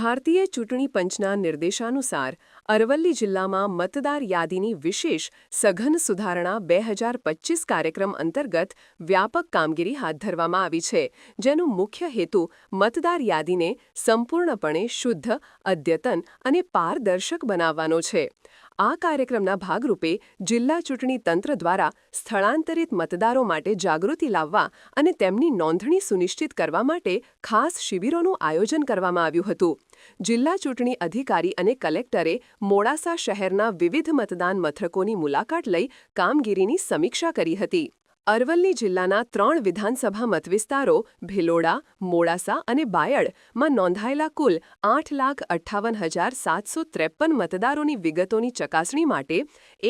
ભારતીય ચૂંટણી પંચના નિર્દેશાનુસાર અરવલ્લી જિલ્લામાં મતદાર યાદીની વિશેષ સઘન સુધારણા બે હજાર પચીસ કાર્યક્રમ અંતર્ગત વ્યાપક કામગીરી હાથ ધરવામાં આવી છે, જેનો મુખ્ય હેતુ મતદાર યાદીને સંપૂર્ણપણે શુદ્ધ, અદ્યતન અને પારદર્શક બનાવવાનો છે. આ કાર્યક્રમના ભાગરૂપે જિલ્લા ચૂંટણી તંત્ર દ્વારા સ્થળાંતરિત મતદારો માટે જાગૃતિ લાવવા અને તેમની નોંધણી સુનિશ્ચિત કરવા માટે ખાસ શિબિરોનું આયોજન કરવામાં આવ્યું હતું. જિલ્લા ચૂંટણી અધિકારી અને કલેક્ટરે મોડાસા શહેરના વિવિધ મતદાન મથકોની મુલાકાત લઈ કામગીરીની સમીક્ષા કરી હતી. અરવલ્લી જિલ્લાના ત્રણ વિધાનસભા મતવિસ્તારો ભિલોડા, મોડાસા અને બાયડમાં નોંધાયેલા કુલ આઠ લાખ અઠ્ઠાવન હજાર સાતસો ત્રેપન મતદારોની વિગતોની ચકાસણી માટે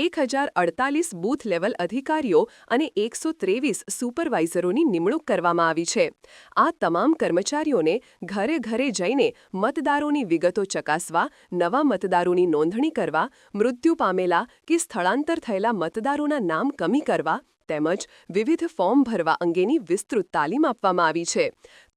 એક હજાર અડતાલીસ બૂથ લેવલ અધિકારીઓ અને એકસો ત્રેવીસ સુપરવાઇઝરોની નિમણૂક કરવામાં આવી છે. આ તમામ કર્મચારીઓને ઘરે ઘરે જઈને મતદારોની વિગતો ચકાસવા, નવા મતદારોની નોંધણી કરવા, મૃત્યુ પામેલા કે સ્થળાંતર થયેલા મતદારોના નામ કમી કરવા તેમજ વિવિધ ફોર્મ ભરવા અંગેની વિસ્તૃત તાલીમ આપવામાં આવી છે.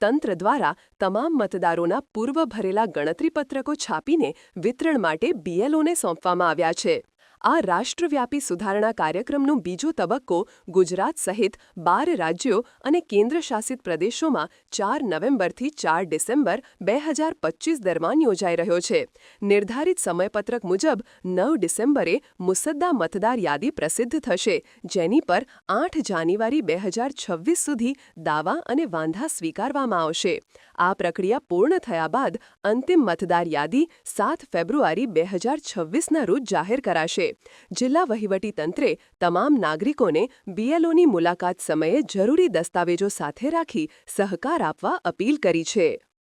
તંત્ર દ્વારા તમામ મતદારોના પૂર્વ ભરેલા ગણતરીપત્રકો છાપીને વિતરણ માટે બીએલઓને સોંપવામાં આવ્યા છે. આ રાષ્ટ્રવ્યાપી સુધારણા કાર્યક્રમનો બીજો તબક્કો ગુજરાત સહિત બાર રાજ્યો અને કેન્દ્રશાસિત પ્રદેશોમાં ચાર નવેમ્બરથી ચાર ડિસેમ્બર બે હજાર પચીસ દરમિયાન યોજાઈ રહ્યો છે. નિર્ધારિત સમયપત્રક મુજબ નવ ડિસેમ્બરે મુસદ્દા મતદાર યાદી પ્રસિદ્ધ થશે, જેની પર આઠ જાન્યુઆરી બે હજાર છવ્વીસ સુધી દાવા અને વાંધા સ્વીકારવામાં આવશે. આ પ્રક્રિયા પૂર્ણ થયા બાદ અંતિમ મતદાર યાદી સાત ફેબ્રુઆરી બે હજાર છવ્વીસના રોજ જાહેર કરાશે. જિલ્લા વહીવટીતંત્રે તમામ નાગરિકોને બીએલઓની મુલાકાત સમયે જરૂરી દસ્તાવેજો સાથે રાખી સહકાર આપવા અપીલ કરી છે.